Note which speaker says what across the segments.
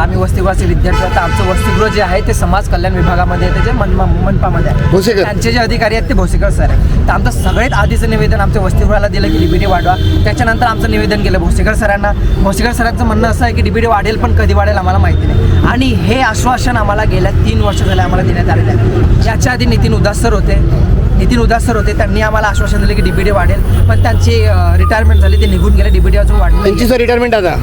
Speaker 1: आम्ही वसतिगृहाचे विद्यार्थी आता आमचं वसतिगृह जे आहे ते समाज कल्याण विभागामध्ये आहे त्याचे मन मनपामध्ये आहे.
Speaker 2: भोसेकर.
Speaker 1: त्यांचे जे अधिकारी आहेत ते भोसेकर सर आहे तर आमचं सगळ्यात आधीचं निवेदन आमच्या वसतिगृहाला दिलं की डीबीडी वाढवा. त्याच्यानंतर आमचं निवेदन केलं भोसेकर सरांना. भोसेकर सरांचं म्हणणं असं आहे की डीबीडी वाढेल पण कधी वाढेल आम्हाला माहिती नाही. आणि हे आश्वासन आम्हाला गेल्या तीन वर्ष झाले आम्हाला देण्यात आलेलं आहे. याच्या आधी नितीन उदास सर होते. नितीन उदास सर होते. त्यांनी आम्हाला आश्वासन दिलं की डीबीडी वाढेल. पण त्यांची रिटायरमेंट झाली ते निघून गेले. डीबीडी अजून वाढली.
Speaker 2: त्यांची सर रिटायरमेंट आता.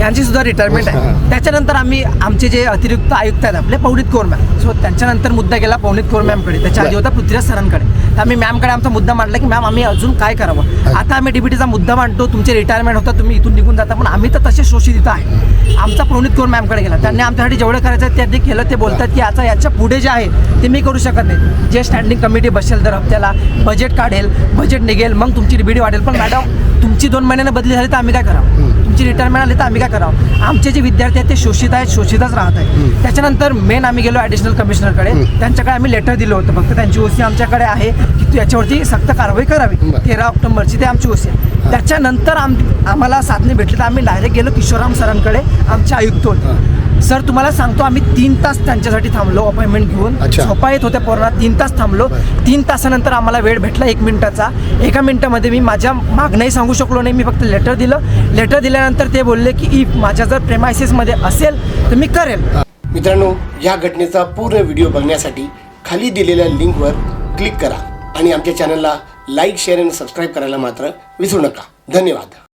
Speaker 1: यांची सुद्धा रिटायरमेंट आहे. त्याच्यानंतर आम्ही आमचे जे अतिरिक्त आयुक्त आहेत आपले पवनीत कौर मॅम सो त्यांच्यानंतर मुद्दा गेला पवनीत कौर मॅमकडे त्याच्या आधी होता पृथ्वीराज सरांकडे. तर आम्ही मॅमकडे आमचा मुद्दा मांडला की मॅम आम्ही अजून काय करावं? आता आम्ही डीबीटीचा मुद्दा मांडतो तुमचे रिटायरमेंट होतं तुम्ही इथून निघून जाता. पण आम्ही तर तसे शोषित इथं आहे. आमचा पवनीत कौर मॅमकडे गेला. त्यांनी आमच्यासाठी जेवढं करायचं आहे त्यांनी केलं. ते बोलतात की आता याच्यापुढे जे आहे ते मी करू शकत नाही. जे स्टँडिंग कमिटी बसेल दर हप्त्याला बजेट काढेल बजेट निघेल मग तुमची डीबीटी वाढेल. पण मॅडम तुमची दोन महिन्याने बदली झाली तर आम्ही काय करावं? तुमची रिटायरमेंट आली तर आम्ही काय करावं? आमचे जे विद्यार्थी आहेत ते शोषित आहेत शोषितच राहत आहेत. त्याच्यानंतर मेन आम्ही गेलो ॲडिशनल कमिशनरकडे त्यांच्याकडे आम्ही लेटर दिलं होतं. फक्त त्यांची ओसी आमच्याकडे आहे की तू याच्यावरती सक्त कारवाई करावी. तेरा ऑक्टोबरची ते आमची ओसी आहे. त्याच्यानंतर आम आम्हाला साधने भेटली तर आम्ही डायरेक्ट गेलो किशोराम सरांकडे. आमचे आयुक्त होते. सर तुम्हाला सांगतो आम्ही तीन तास त्यांच्यासाठी थांबलो अपॉइंटमेंट घेऊन. झोपा येत होत्या पोरांना तीन तास थांबलो. तीन तासानंतर आम्हाला वेळ भेटला एक मिनिटाचा. एका मिनिटामध्ये मी माझ्या मागणंही सांगू शकलो नाही मी फक्त लेटर दिलं. लेटर दिल्यानंतर ते बोलले की इफ माझ्या जर प्रेमायसिसमध्ये असेल तर मी करेल.
Speaker 2: मित्रांनो या घटनेचा पूर्ण व्हिडिओ बघण्यासाठी खाली दिलेल्या लिंकवर क्लिक करा आणि आमच्या चॅनलला लाईक शेअर आणि सबस्क्राईब करायला मात्र विसरू नका. धन्यवाद.